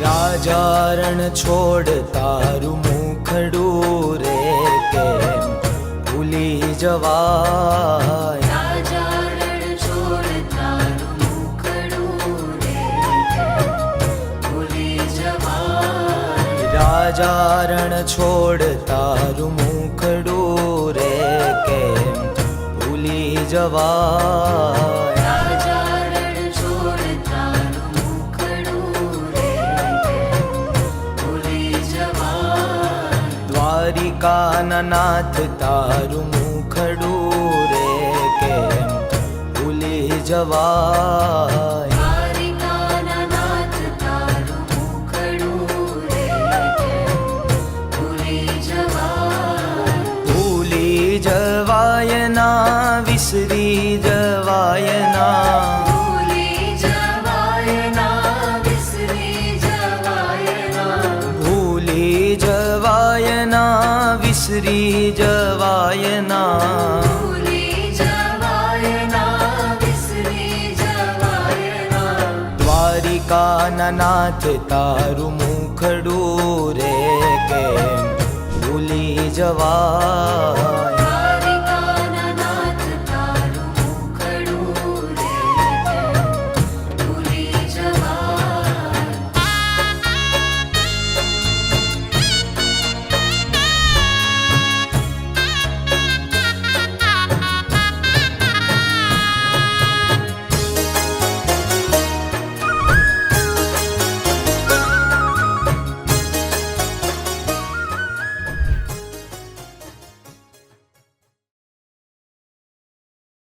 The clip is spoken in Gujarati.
રાજારણ છોડ તારું મુખડું રે કેમ ભૂલી જવાય રાજારણ છોડ તારું મુખડું રે કેમ ભૂલી જવાય દ્વારિકાના નાથ તારું મુખડું રે કેમ ભૂલી જવા જવાય ના વિસરી જવાય ના વિસરી જવાય ના. દ્વારિકાના નાથ તારું મુખડું રે કેમ ભૂલી જવાય